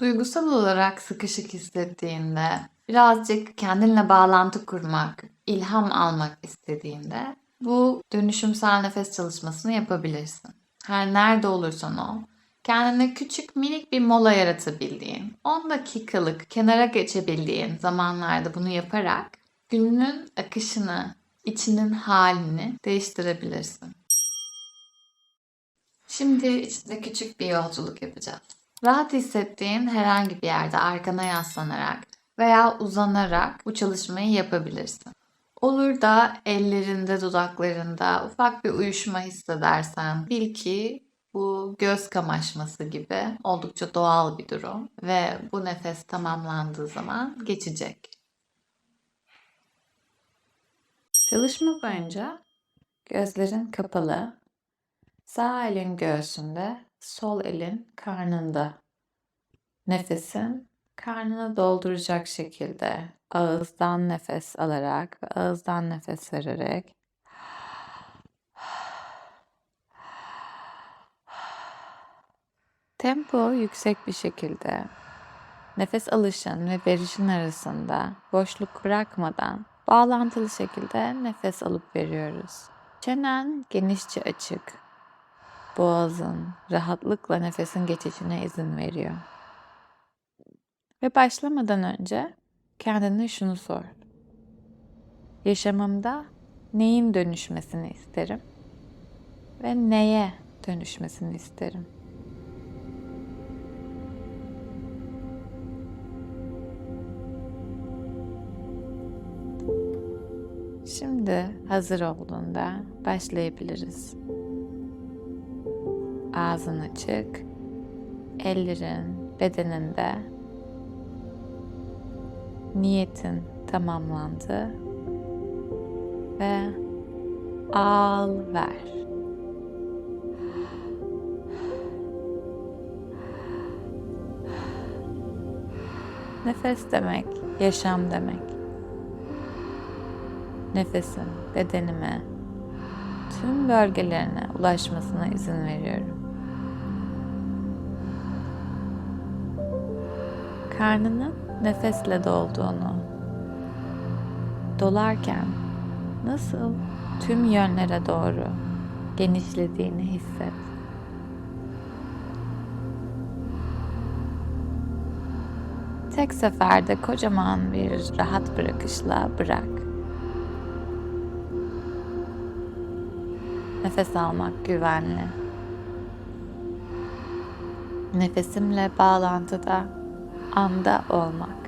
Duygusal olarak sıkışık hissettiğinde, birazcık kendinle bağlantı kurmak, ilham almak istediğinde bu dönüşümsel nefes çalışmasını yapabilirsin. Her nerede olursan ol, kendine küçük minik bir mola yaratabildiğin, 10 dakikalık kenara geçebildiğin zamanlarda bunu yaparak gününün akışını, içinin halini değiştirebilirsin. Şimdi içinde küçük bir yolculuk yapacağız. Rahat hissettiğin herhangi bir yerde arkana yaslanarak veya uzanarak bu çalışmayı yapabilirsin. Olur da ellerinde, dudaklarında ufak bir uyuşma hissedersen bil ki bu göz kamaşması gibi oldukça doğal bir durum ve bu nefes tamamlandığı zaman geçecek. Çalışma boyunca gözlerin kapalı, sağ elin göğsünde, sol elin karnında. Nefesin karnını dolduracak şekilde ağızdan nefes alarak ve ağızdan nefes vererek tempo yüksek bir şekilde nefes alışın ve verişin arasında boşluk bırakmadan bağlantılı şekilde nefes alıp veriyoruz. Çenen genişçe açık. Boğazın rahatlıkla nefesin geçişine izin veriyor. Ve başlamadan önce kendine şunu sor. Yaşamımda neyin dönüşmesini isterim ve neye dönüşmesini isterim? Şimdi hazır olduğunda başlayabiliriz. Ağzın açık, ellerin bedeninde niyetin tamamlandı ve al ver. Nefes demek, yaşam demek. Nefesin bedenime, tüm bölgelerine ulaşmasına izin veriyorum. Karnının nefesle dolduğunu, dolarken nasıl tüm yönlere doğru genişlediğini hisset. Tek seferde kocaman bir rahat bırakışla bırak. Nefes almak güvenli. Nefesimle bağlantıda anda olmak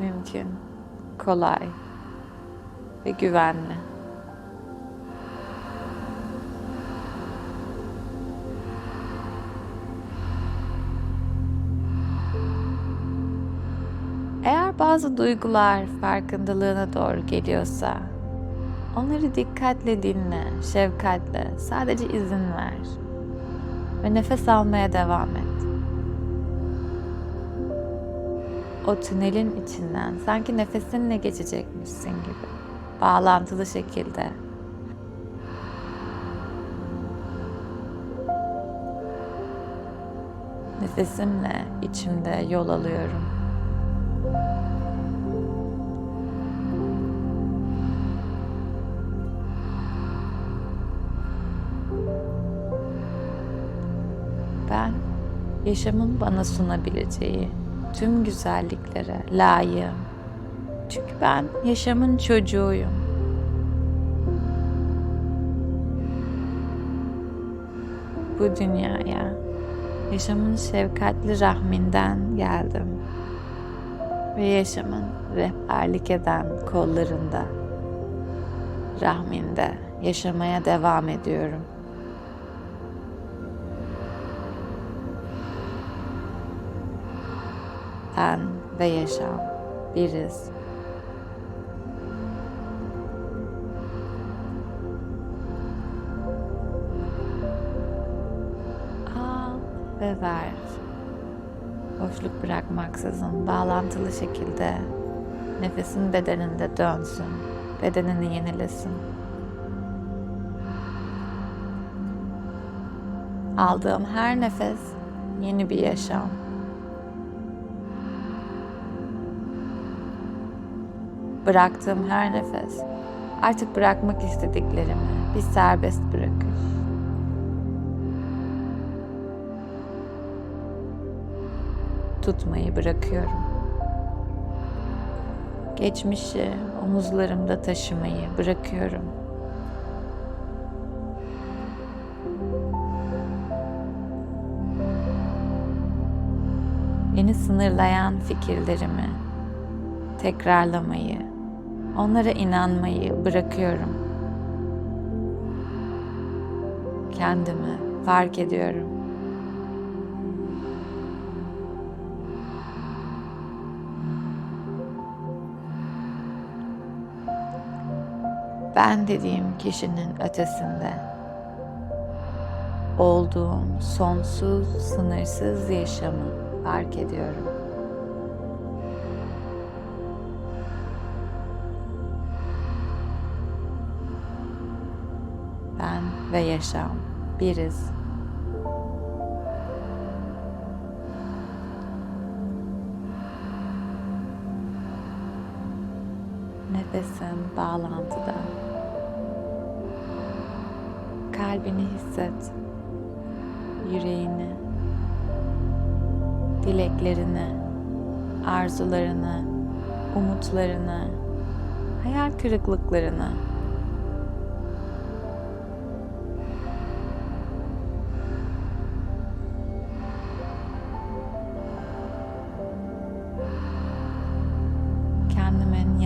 mümkün, kolay ve güvenli. Eğer bazı duygular farkındalığına doğru geliyorsa onları dikkatle dinle, şefkatle, sadece izin ver ve nefes almaya devam et. O tünelin içinden. Sanki nefesinle geçecekmişsin gibi. Bağlantılı şekilde. Nefesimle içimde yol alıyorum. Ben yaşamın bana sunabileceği tüm güzelliklere layığım. Çünkü ben yaşamın çocuğuyum. Bu dünyaya yaşamın şefkatli rahminden geldim. Ve yaşamın rehberlik eden kollarında, rahminde yaşamaya devam ediyorum. Ben ve yaşam biriz. Al ve ver. Boşluk bırakmaksızın bağlantılı şekilde nefesin bedeninde dönsün. Bedenini yenilesin. Aldığım her nefes yeni bir yaşam. Bıraktığım her nefes artık bırakmak istediklerimi bir serbest bırakış. Tutmayı bırakıyorum. Geçmişi omuzlarımda taşımayı bırakıyorum. Beni sınırlayan fikirlerimi tekrarlamayı, onlara inanmayı bırakıyorum. Kendimi fark ediyorum. Ben dediğim kişinin ötesinde olduğum sonsuz, sınırsız yaşamı fark ediyorum. Ve yaşam biriz. Nefesin bağlantıda. Kalbini hisset. Yüreğini. Dileklerini, arzularını, umutlarını, hayal kırıklıklarını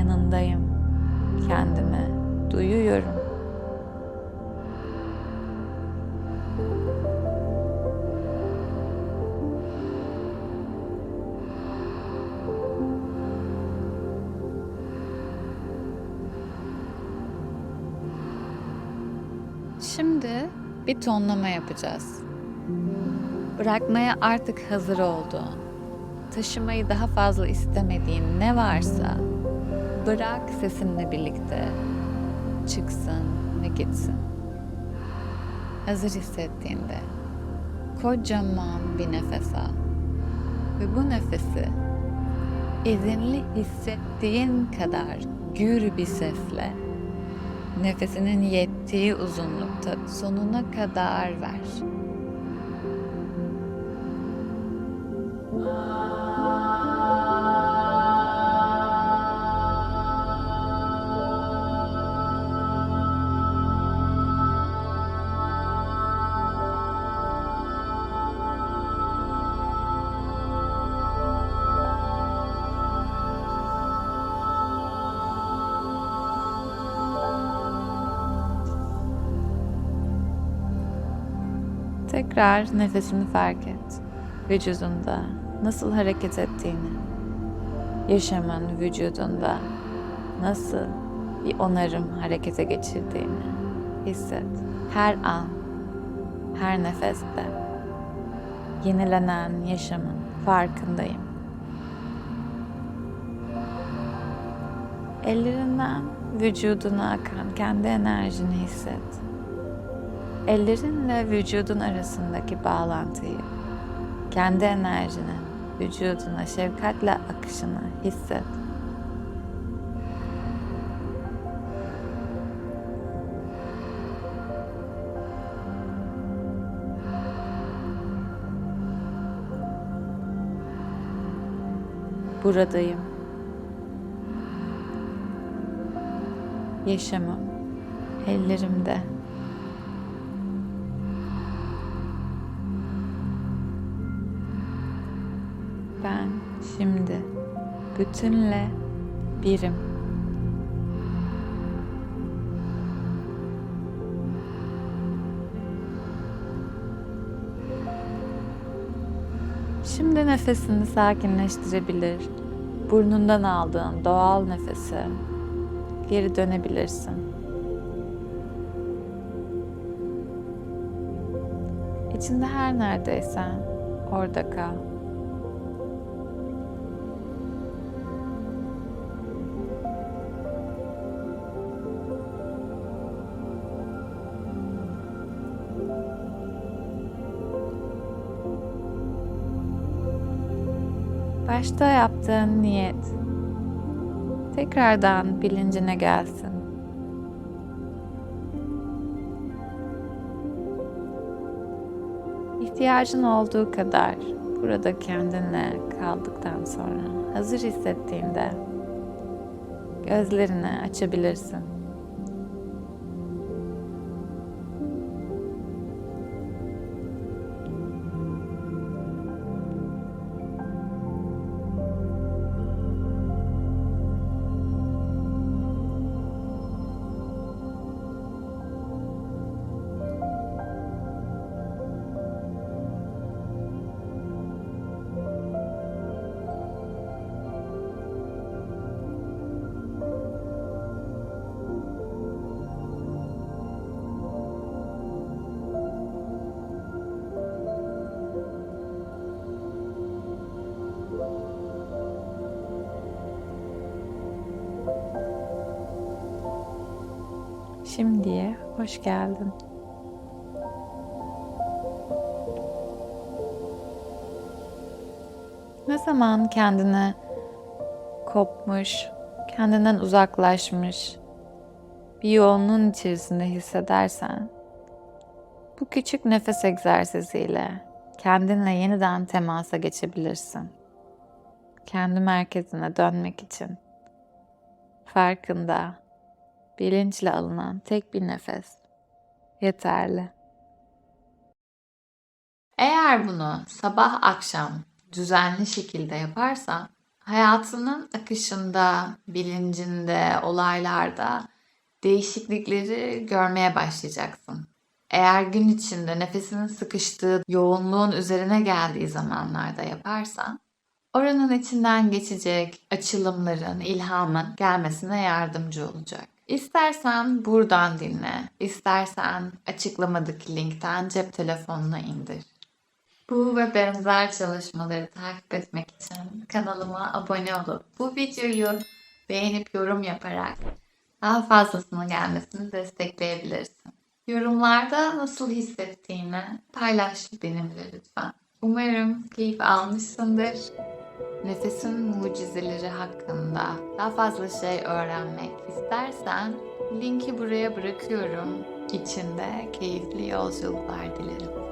yanındayım. Kendimi duyuyorum. Şimdi bir tonlama yapacağız. Bırakmaya artık hazır olduğun, taşımayı daha fazla istemediğin ne varsa bırak sesinle birlikte çıksın ve gitsin. Hazır hissettiğinde kocaman bir nefes al ve bu nefesi izinli hissettiğin kadar gür bir sesle nefesinin yettiği uzunlukta sonuna kadar ver. Tekrar nefesini fark et. Vücudunda nasıl hareket ettiğini. Yaşamın vücudunda nasıl bir onarım harekete geçirdiğini hisset. Her an, her nefeste yenilenen yaşamın farkındayım. Ellerinden vücuduna akan kendi enerjini hisset. Ellerinle vücudun arasındaki bağlantıyı, kendi enerjinin vücuduna şefkatle akışını hisset. Buradayım. Yaşamım ellerimde. Ben şimdi bütünle birim. Şimdi nefesini sakinleştirebilir. Burnundan aldığın doğal nefesi geri dönebilirsin. İçinde her neredeysen orada kal. Başta yaptığın niyet tekrardan bilincine gelsin. İhtiyacın olduğu kadar burada kendinle kaldıktan sonra hazır hissettiğinde gözlerini açabilirsin. Şimdiye hoş geldin. Ne zaman kendini kopmuş, kendinden uzaklaşmış, bir yoğunluğun içerisinde hissedersen, bu küçük nefes egzersiziyle kendinle yeniden temasa geçebilirsin. Kendi merkezine dönmek için farkında, bilinçle alınan tek bir nefes yeterli. Eğer bunu sabah akşam düzenli şekilde yaparsan hayatının akışında, bilincinde, olaylarda değişiklikleri görmeye başlayacaksın. Eğer gün içinde nefesinin sıkıştığı yoğunluğun üzerine geldiği zamanlarda yaparsan oranın içinden geçecek açılımların, ilhamın gelmesine yardımcı olacak. İstersen buradan dinle, istersen açıklamadaki linkten cep telefonuna indir. Bu ve benzer çalışmaları takip etmek için kanalıma abone olup bu videoyu beğenip yorum yaparak daha fazlasının gelmesini destekleyebilirsin. Yorumlarda nasıl hissettiğini paylaş benimle lütfen. Umarım keyif almışsındır. Nefesin mucizeleri hakkında daha fazla şey öğrenmek istersen linki buraya bırakıyorum. İçinde keyifli yolculuklar dilerim.